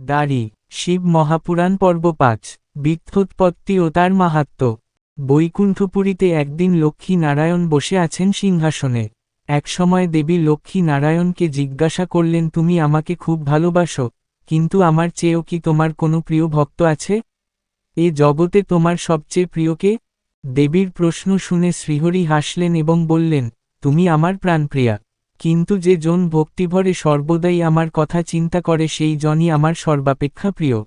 দাড়ি, শিব মহাপুরাণ পর্ব পাঁচ বিক্ষোৎপত্তি ও তার মাহাত্ম। বৈকুণ্ঠপুরীতে একদিন লক্ষ্মী নারায়ণ বসে আছেন সিংহাসনে। একসময় দেবী লক্ষ্মী নারায়ণকে জিজ্ঞাসা করলেন, তুমি আমাকে খুব ভালোবাসো, কিন্তু আমার চেয়েও কি তোমার কোনো প্রিয় ভক্ত আছে? এ জগতে তোমার সবচেয়ে প্রিয়কে দেবীর প্রশ্ন শুনে শ্রীহরি হাসলেন এবং বললেন, তুমি আমার প্রাণপ্রিয়া। কিন্তু যে জন ভক্তিভরে সর্বদাই আমার কথা চিন্তা করে সেই জনই আমার সর্বাপেক্ষা প্রিয়।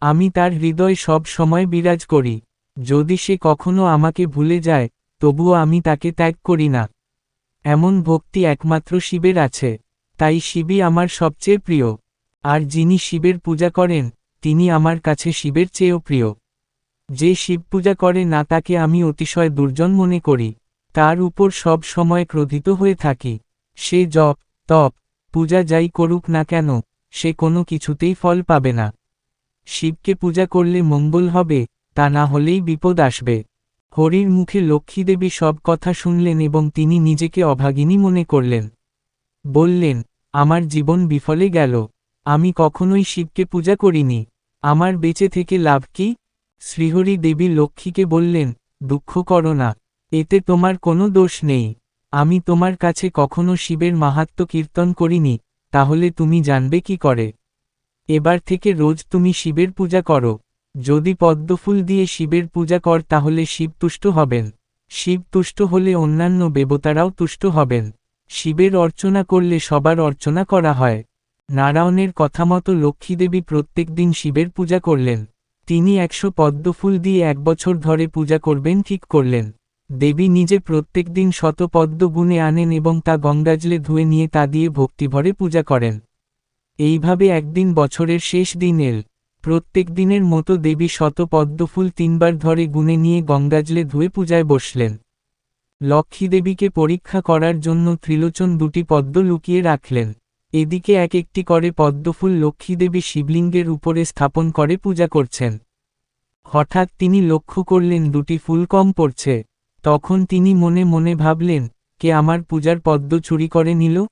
আমি তার হৃদয় সব সময় বিরাজ করি। যদি সে কখনো আমাকে ভুলে যায়, তবুও আমি তাকে ত্যাগ করি না। এমন ভক্তি একমাত্র শিবের আছে, তাই শিবই আমার সবচেয়ে প্রিয়। আর যিনি শিবের পূজা করেন, তিনি আমার কাছে শিবের চেয়েও প্রিয়। যে শিব পূজা করে না, তাকে আমি অতিশয় দুর্জন মনে করি। তার উপর সব সময় ক্রোধিত হয়ে থাকি। সে জপ, তপ, পূজা যাই করুক না কেন, সে কোনো কিছুতেই ফল পাবে না। শিবকে পূজা করলে মঙ্গল হবে, তা না হলেই বিপদ আসবে। হরির মুখে লক্ষ্মীদেবী সব কথা শুনলেন এবং তিনি নিজেকে অভাগিনী মনে করলেন। বললেন, আমার জীবন বিফলে গেল, আমি কখনোই শিবকে পূজা করিনি। আমার বেঁচে থেকে লাভ কি? শ্রীহরি দেবী লক্ষ্মীকে বললেন, দুঃখ করো না, এতে তোমার কোনো দোষ নেই। আমি তোমার কাছে কখনো শিবের মাহাত্ম কীর্তন করিনি, তাহলে তুমি জানবে কি করে। এবার থেকে রোজ তুমি শিবের পূজা করো। যদি পদ্মফুল দিয়ে শিবের পূজা কর, তাহলে শিব তুষ্ট হবেন। শিব তুষ্ট হলে অন্যান্য দেবতারাও তুষ্ট হবেন। শিবের অর্চনা করলে সবার অর্চনা করা হয়। নারায়ণের কথা মতো লক্ষ্মীদেবী প্রত্যেক দিন শিবের পূজা করলেন। তিনি একশো পদ্মফুল দিয়ে এক বছর ধরে পূজা করবেন, ঠিক করলেন। দেবী নিজে প্রত্যেক দিন শত পদ্ম গুণে আনেন এবং তা গঙ্গাজলে ধুয়ে নিয়ে তা দিয়ে ভক্তিভরে পূজা করেন। এইভাবে একদিন বছরের শেষ দিন এল। প্রত্যেক দিনের মতো দেবী শত পদ্মফুল তিনবার ধরে গুনে নিয়ে গঙ্গাজলে ধুয়ে পূজায় বসলেন। লক্ষ্মী দেবীকে পরীক্ষা করার জন্য ত্রিলোচন দুটি পদ্ম লুকিয়ে রাখলেন। এদিকে এক একটি করে পদ্মফুল লক্ষ্মীদেবী শিবলিঙ্গের উপরে স্থাপন করে পূজা করছেন। হঠাৎ তিনি লক্ষ্য করলেন দুটি ফুল কম পড়ছে। তখন তিনি মনে মনে ভাবলেন, কে আমার পূজার পদ্ম চুরি করে নিল?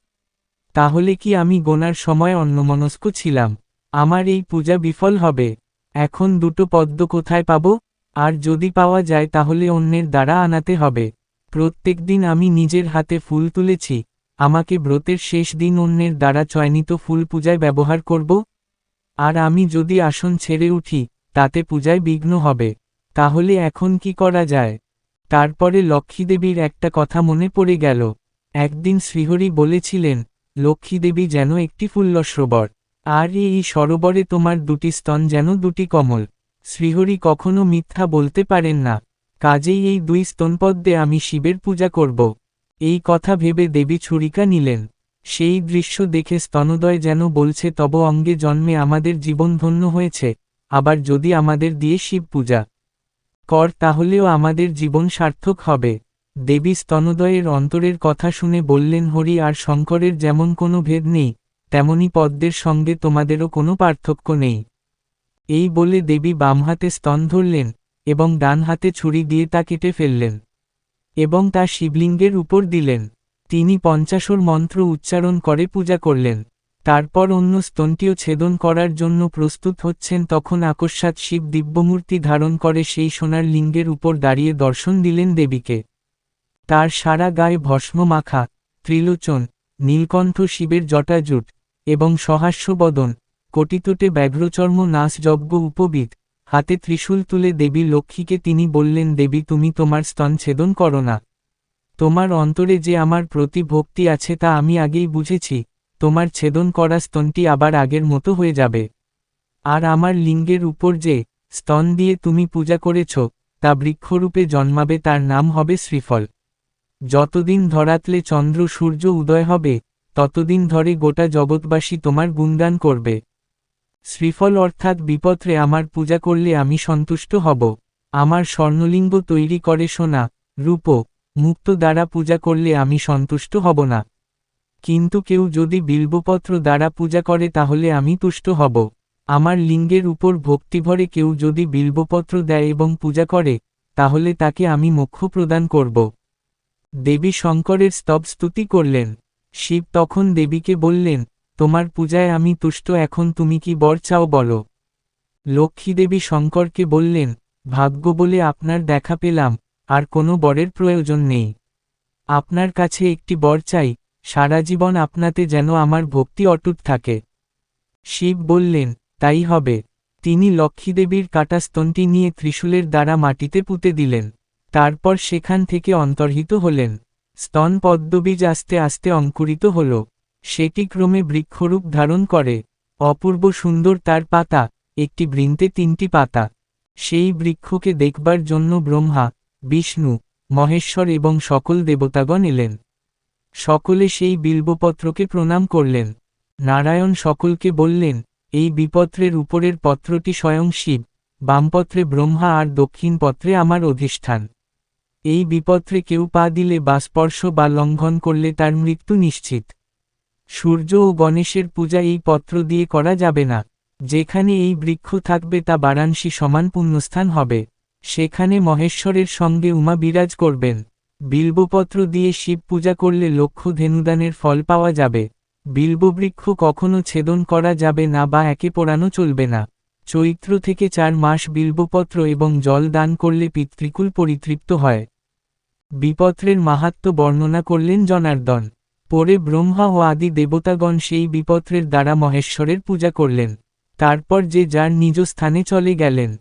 তাহলে কি আমি গোনার সময় অন্যমনস্ক ছিলাম? আমার এই পূজা বিফল হবে। এখন দুটো পদ্ম কোথায় পাব? আর যদি পাওয়া যায় তাহলে অন্যের দ্বারা আনাতে হবে। প্রত্যেক দিন আমি নিজের হাতে ফুল তুলেছি। আমাকে ব্রতের শেষ দিন অন্যের দ্বারা চয়নিত ফুল পূজায় ব্যবহার করব? আর আমি যদি আসন ছেড়ে উঠি, তাতে পূজায় বিঘ্ন হবে। তাহলে এখন কি করা যায়? তারপরে লক্ষ্মীদেবীর একটা কথা মনে পড়ে গেল। একদিন শ্রীহরি বলেছিলেন, লক্ষ্মীদেবী যেন একটি ফুল্লসরোবর, আর এই সরোবরে তোমার দুটি স্তন যেন দুটি কমল। শ্রীহরি কখনো মিথ্যা বলতে পারেন না। কাজেই এই দুই স্তনপদ্মে আমি শিবের পূজা করব। এই কথা ভেবে দেবী ছুরিকা নিলেন। সেই দৃশ্য দেখে স্তনোদয় যেন বলছে, তব অঙ্গে জন্মে আমাদের জীবন ধন্য হয়েছে, আবার যদি আমাদের দিয়ে শিব পূজা কর, তাহলেও আমাদের জীবন সার্থক হবে। দেবী স্তনোদয়ের অন্তরের কথা শুনে বললেন, হরি, আর শঙ্করের যেমন কোনো ভেদ নেই, তেমনি পদ্মের সঙ্গে তোমাদেরও কোনো পার্থক্য নেই। এই বলে দেবী বাম হাতে স্তন ধরলেন এবং ডান হাতে ছুরি দিয়ে তা কেটে ফেললেন এবং তা শিবলিঙ্গের উপর দিলেন। তিনি পঞ্চাশর মন্ত্র উচ্চারণ করে পূজা করলেন। তারপর অন্য স্তনটিও ছেদন করার জন্য প্রস্তুত হচ্ছেন তখন আকস্মাৎ শিব দিব্যমূর্তি ধারণ করে সেই সোনার লিঙ্গের উপর দাঁড়িয়ে দর্শন দিলেন দেবীকে। তার সারা গায়ে ভস্ম মাখা ত্রিলোচন, নীলকণ্ঠ শিবের জটাজুট এবং সহাস্যবদন, কটিতটে ব্যাঘ্রচর্ম নাস যজ্ঞ উপবিদ হাতে ত্রিশূল তুলে দেবী লক্ষ্মীকে তিনি বললেন, দেবী, তুমি তোমার স্তন ছেদন করো না। তোমার অন্তরে যে আমার প্রতি ভক্তি আছে তা আমি আগেই বুঝেছি। তোমার ছেদন করা স্তনটি আবার আগের মতো হয়ে যাবে। আর আমার লিঙ্গের উপর যে স্তন দিয়ে তুমি পূজা করেছ, তা বৃক্ষরূপে জন্মাবে, তার নাম হবে শ্রীফল। যতদিন ধরাতলে চন্দ্র, সূর্য, উদয় হবে, ততদিন ধরে গোটা জগৎবাসী তোমার গুণগান করবে। শ্রীফল অর্থাৎ বিপত্রে আমার পূজা করলে আমি সন্তুষ্ট হব। আমার স্বর্ণলিঙ্গ তৈরি করে সোনা, রূপ, মুক্ত দ্বারা পূজা করলে আমি সন্তুষ্ট হব না। কিন্তু কেউ যদি বিল্বপত্র দ্বারা পূজা করে তাহলে আমি তুষ্ট হব। আমার লিঙ্গের উপর ভক্তিভরে কেউ যদি বিল্বপত্র দেয় এবং পূজা করে, তাহলে তাকে আমি মোক্ষ প্রদান করব। দেবী শঙ্করের স্তব স্তুতি করলেন। শিব তখন দেবীকে বললেন, তোমার পূজায় আমি তুষ্ট, এখন তুমি কি বর চাও বলো? লক্ষ্মীদেবী শঙ্করকে বললেন, ভাগ্য বলে আপনার দেখা পেলাম, আর কোনো বরের প্রয়োজন নেই। আপনার কাছে একটি বর চাই সারা জীবন আপনাতে যেন আমার ভক্তি অটুট থাকে। শিব বললেন, তাই হবে। তিনি লক্ষ্মীদেবীর কাটা স্তনটি নিয়ে ত্রিশূলের দ্বারা মাটিতে পুঁতে দিলেন। তারপর সেখান থেকে অন্তর্হিত হলেন। স্তন পদ্মবীজ আস্তে আস্তে অঙ্কুরিত হল। সেটি ক্রমে বৃক্ষরূপ ধারণ করে। অপূর্ব সুন্দর তার পাতা, একটি বৃন্তে তিনটি পাতা। সেই বৃক্ষকে দেখবার জন্য ব্রহ্মা, বিষ্ণু, মহেশ্বর এবং সকল দেবতাগণ এলেন। সকলে সেই বিল্বপত্রকে প্রণাম করলেন। নারায়ণ সকলকে বললেন, এই বিপত্রের উপরের পত্রটি স্বয়ং শিব, বামপত্রে ব্রহ্মা আর দক্ষিণ পত্রে আমার অধিষ্ঠান। এই বিপত্রে কেউ পা দিলে বা স্পর্শ বা লঙ্ঘন করলে তার মৃত্যু নিশ্চিত। সূর্য ও গণেশের পূজা এই পত্র দিয়ে করা যাবে না। যেখানে এই বৃক্ষ থাকবে তা বারাণসী সমান পুণ্যস্থান হবে। সেখানে মহেশ্বরের সঙ্গে উমা বিরাজ করবেন। বিল্বপত্র দিয়ে শিব পূজা করলে লক্ষ্য ধেনুদানের ফল পাওয়া যাবে। বিল্ববৃক্ষ কখনো ছেদন করা যাবে না বা একে পোড়ানো চলবে না। চৈত্র থেকে চার মাস বিল্বপত্র এবং জল দান করলে পিতৃকুল পরিতৃপ্ত হয়। বিপত্রের মাহাত্ম বর্ণনা করলেন জনার্দন। পরে ব্রহ্মা ও আদি দেবতাগণ সেই বিপত্রের দ্বারা মহেশ্বরের পূজা করলেন। তারপর যে যার নিজ স্থানে চলে গেলেন।